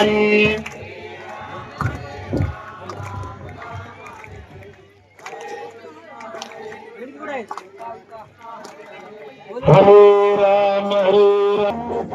É... Hare Rama, Hare Rama,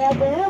Yeah,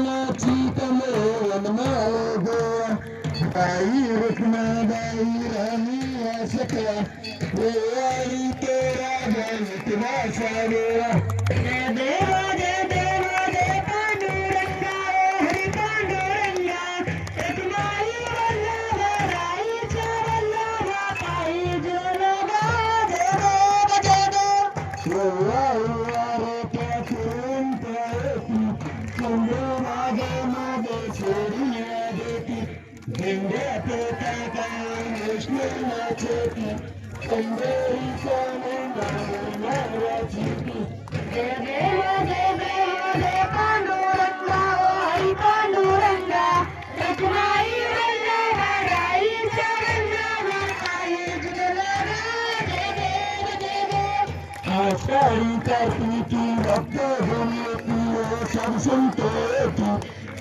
Sorry, Captain, you up the hill, you are some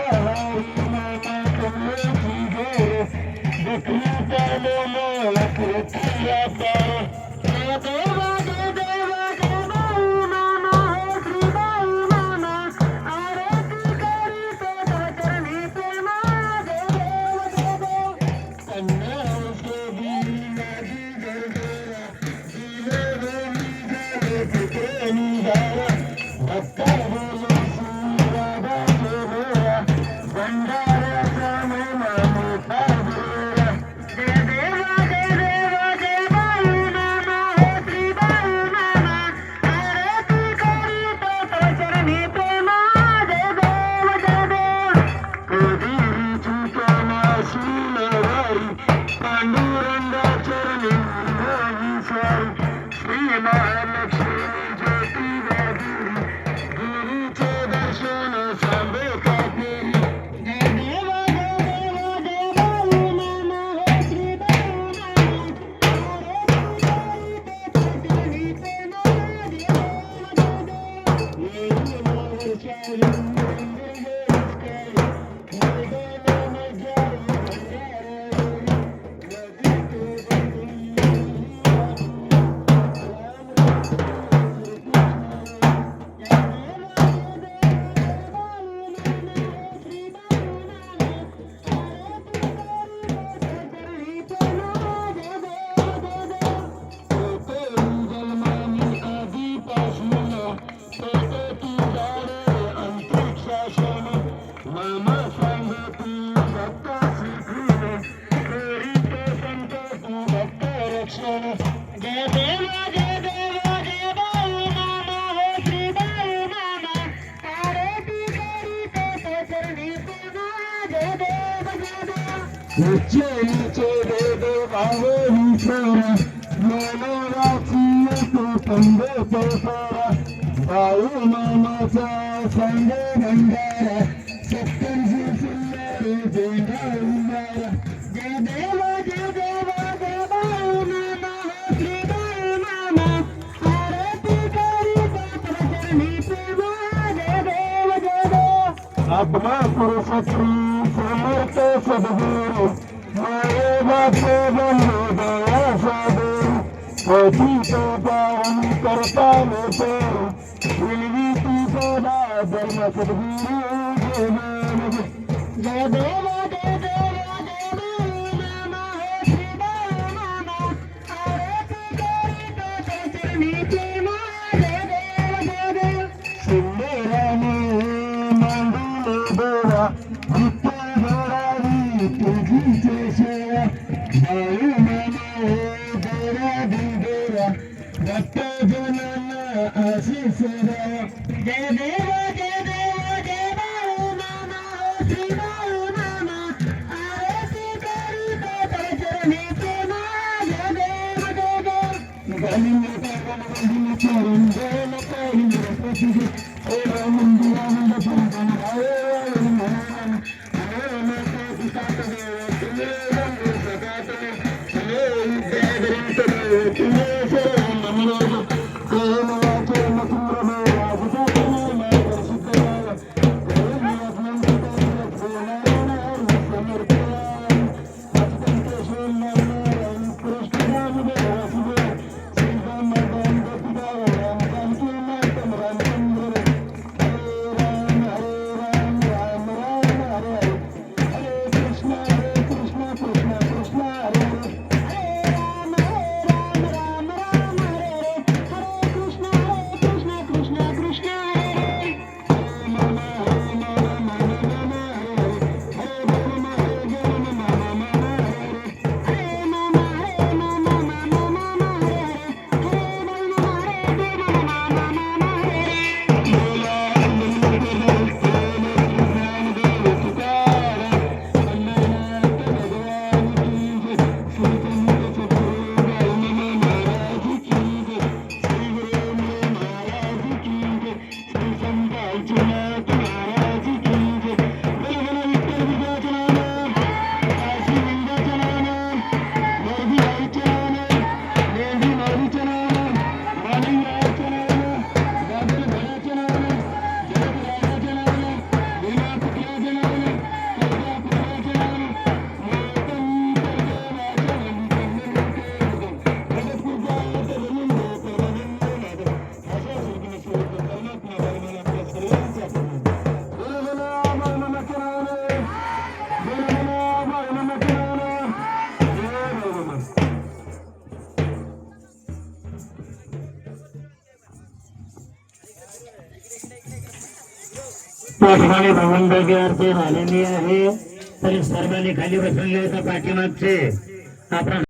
Thank you. উঁচে নিচে দেবে ভাঙে হিসেরা মেলে রাখিয়ে তো তঙ্গে পেপারা বায়ু মামা সঙ্গে গঙ্গারা সত্যের জি সুন্দরে বেঙ্গা উঙ্গারা জয় দেব জয় দেব দেব নামা হৃদয় নামা আরতি করি পাত্র চরণী সেবা জয় দেব জয় দেব আত্মা পুরুষ শ্রী তদবীর মায়ে বাপে বন্ধু দয়া সদীর পথিত পাওন কর্তা লোকে Amen. त्या ठिकाणी भवनभागी आरती झालेली आहे तरी सर्वांनी खाली बसलेले पाठीमागचे आपण